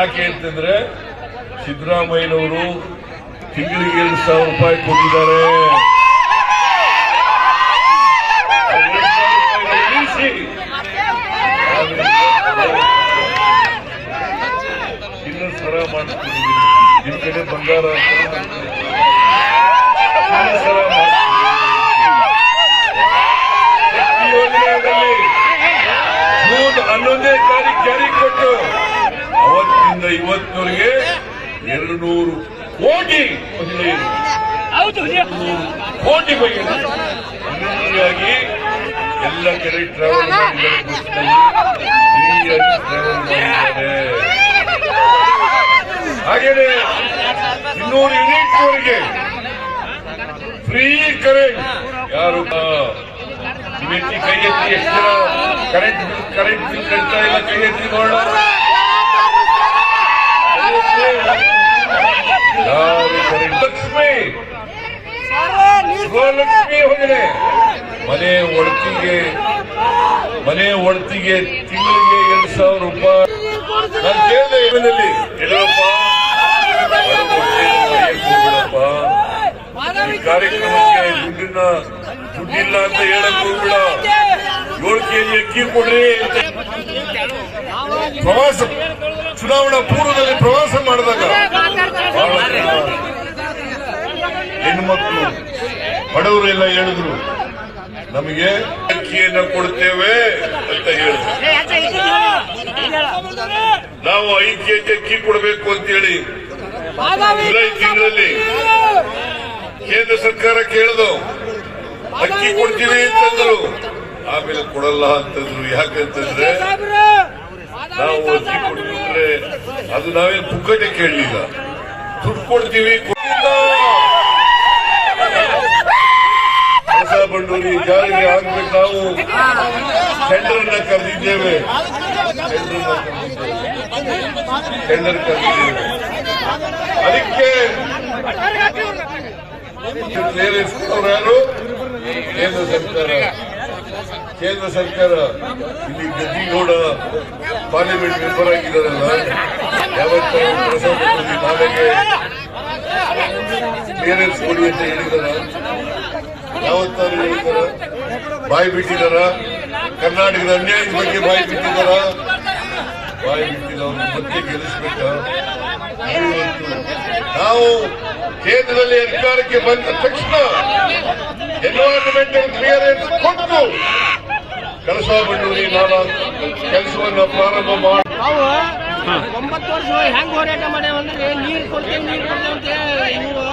ಯಾಕೆ ಅಂತಂದ್ರೆ ಸಿದ್ದರಾಮಯ್ಯನವರು ತಿಂಗಳಿಗೆ ಎರಡು ಸಾವಿರ ರೂಪಾಯಿ ಕೊಟ್ಟಿದ್ದಾರೆ. ಇನ್ನೊಂದು ಸರ ಮಾಡ್ತೀನಿ ನಿಮ್ ಕಡೆ ಬಂಗಾರ ಇವತ್ತಿನವರೆಗೆ ಎರಡು ನೂರು ಕೋಟಿ ಮಹಿಳೆಯರು. ಕೋಟಿ ಮಹಿಳೆಯರು. ಫ್ರೀಯಾಗಿ ಎಲ್ಲ ಕಡೆ ಟ್ರಾವೆಲ್ ಫ್ರೀಯಾಗಿ ಟ್ರಾವೆಲ್ ಮಾಡಿದ್ದಾರೆ. ಹಾಗೇನೆ ಇನ್ನೂರು ಯೂನಿಟ್ ಅವರಿಗೆ ಫ್ರೀ ಕರೆಂಟ್ ಯಾರು ಕೈ ಎತ್ತಿ ಎಷ್ಟು ಜನ ಕರೆಂಟ್ ಕರೆಂಟ್ ಬಿಲ್ ಕಟ್ತಾ ಇಲ್ಲ ಕೈ ಎತ್ತಿ ನೋಡೋಣ ಯಾರು ಕರೆಂಟ್ ಲಕ್ಷ್ಮಿ ಗೃಹಲಕ್ಷ್ಮಿ ಯೋಜನೆ ಮನೆ ಒಡತಿಗೆ, ಮನೆ ಒಡ್ತಿಗೆ ತಿಂಗಳಿಗೆ ಎರಡು ಸಾವಿರ ರೂಪಾಯಿ. ನಾನು ಕೇಳಿದೆ ಇವನಲ್ಲಿ ಯಡಿಯೂರಪ್ಪ. ಈ ಕಾರ್ಯಕ್ರಮಕ್ಕೆ ದುಡ್ಡಿನ ದುಡ್ಡಿಲ್ಲ ಅಂತ ಹೇಳಕ್ ಹೋಗ್ಬೇಡ. ಏಳು ಕೆಜಿ ಅಕ್ಕಿ ಕೊಡ್ರಿ ಪ್ರವಾಸ, ಚುನಾವಣಾ ಪೂರ್ವದಲ್ಲಿ ಪ್ರವಾಸ ಮಾಡಿದಾಗ ಹೆಣ್ಮಕ್ಳು ಬಡವರು ಎಲ್ಲ ಹೇಳಿದ್ರು ನಮಗೆ ಅಕ್ಕಿಯನ್ನು ಕೊಡ್ತೇವೆ ಅಂತ ಹೇಳಿದ್ರು. ನಾವು ಕೆಜಿ ಅಕ್ಕಿ ಕೊಡಬೇಕು ಅಂತೇಳಿ. ಜುಲೈ ತಿಂಗಳಲ್ಲಿ ಕೇಂದ್ರ ಸರ್ಕಾರ ಕೇಳಿದು, ಅಕ್ಕಿ ಕೊಡ್ತೀವಿ ಅಂತಂದ್ರು. ಆಮೇಲೆ ಕೊಡಲ್ಲ ಅಂತಂದ್ರು. ಯಾಕಂತಂದ್ರೆ ನಾವು ಅಕ್ಕಿ ಕೊಡ್ತಿದ್ರೆ ಅದು ನಾವೇನು ಪುಕ್ಕಟೆ ಕೇಳಲಿಲ್ಲ. ದುಡ್ಡು ಕೊಡ್ತೀವಿ ಕೊಡ್ಲಿಲ್ಲ. ಬಂಡೂರಿ ಜಾರಿಗೆ ಹಾಕ್ಬೇಕು ನಾವು. ಟೆಂಡರ್ ಅನ್ನ ಕರೆದಿದ್ದೇವೆ. ಟೆಂಡರ್ ಕರೆದಿದ್ದೇವೆ. ಅದಕ್ಕೆ ಯಾರು? ಕೇಂದ್ರ ಸರ್ಕಾರ. ಕೇಂದ್ರ ಸರ್ಕಾರ ಇಲ್ಲಿ ಗದ್ದಿಗೌಡ ಪಾರ್ಲಿಮೆಂಟ್ ಮೆಂಬರ್ ಆಗಿದ್ದಾರಲ್ಲ, ಯಾವತ್ತ ಪ್ರಸಾದ ನಾಳೆಗೆ ಕ್ಲಿಯರೆನ್ಸ್ ಕೊಡಿ ಅಂತ ಹೇಳಿದಾರ ಯಾವತ್ತಾರು ಬಾಯಿ ಬಿಟ್ಟಿದಾರ? ಕರ್ನಾಟಕದ ಅನ್ಯಾಯದ ಬಗ್ಗೆ ಬಾಯಿ ಬಿಟ್ಟಿದಾರ? ಬಾಯಿ ಬಿಟ್ಟಿದ್ದವರು ಮತ್ತೆ ಗೆಲ್ಲಿಸ್ಬೇಕ? ನಾವು ಕೇಂದ್ರದಲ್ಲಿ ಅಧಿಕಾರಕ್ಕೆ ಬಂದ ತಕ್ಷಣ ಎನ್ವೈರನ್ಮೆಂಟಲ್ ಕ್ಲಿಯರೆನ್ಸ್ ಕೊಟ್ಟು ಕೆಲಸ ಬಂಡೂರಿ ನಾನು ಕೆಲಸವನ್ನು ಪ್ರಾರಂಭ ಮಾಡಿ ನಾವು ಒಂಬತ್ತು ವರ್ಷ ಹೆಂಗ್ ಹೋರಾಟ ಮಾಡ್ಯಾವ ಅಂದ್ರೆ ನೀರ್ ಕೊಡ್ತೇವೆ ನೀರ್ ಕೊಡ್ತೇವೆ ಅಂತ ಇವರು.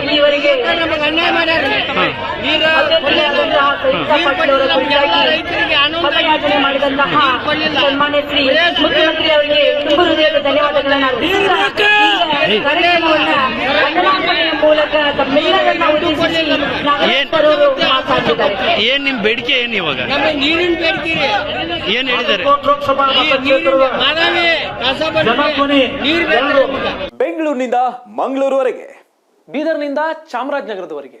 ಇಲ್ಲಿವರೆಗೆ ನಮಗೆ ಅನ್ಯಾಯ ಮಾಡ್ಯಾರ? ಮತಯಾಚನೆ ಮಾಡಿದಂತಹ ಸನ್ಮಾನ್ಯ ಶ್ರೀ ಮುಖ್ಯಮಂತ್ರಿ ಅವರಿಗೆ ತುಂಬು ಹೃದಯದ ಧನ್ಯವಾದಗಳನ್ನು ಅರ್ಪಿಸುತ್ತಾ ಈಗ ಕಾರ್ಯಕ್ರಮವನ್ನ ವಂದನಾರ್ಪಣೆಯ ಮೂಲಕ ತಮ್ಮೆಲ್ಲರನ್ನ ಉದ್ದೇಶಿಸಿ ಮಾತಾಡಿದ್ದಾರೆ ಏನ್? ನಿಮ್ ಬೇಡಿಕೆ ಏನ್ ಇವಾಗ? ನಮಗೆ ನೀರಿನ ಬೇಡಿಕೆ ಏನ್ ಹೇಳಿದ್ದಾರೆ? ಬೆಂಗಳೂರಿನಿಂದ ಮಂಗಳೂರುವರೆಗೆ ಬೀದರ್ನಿಂದ ಚಾಮರಾಜನಗರದವರೆಗೆ.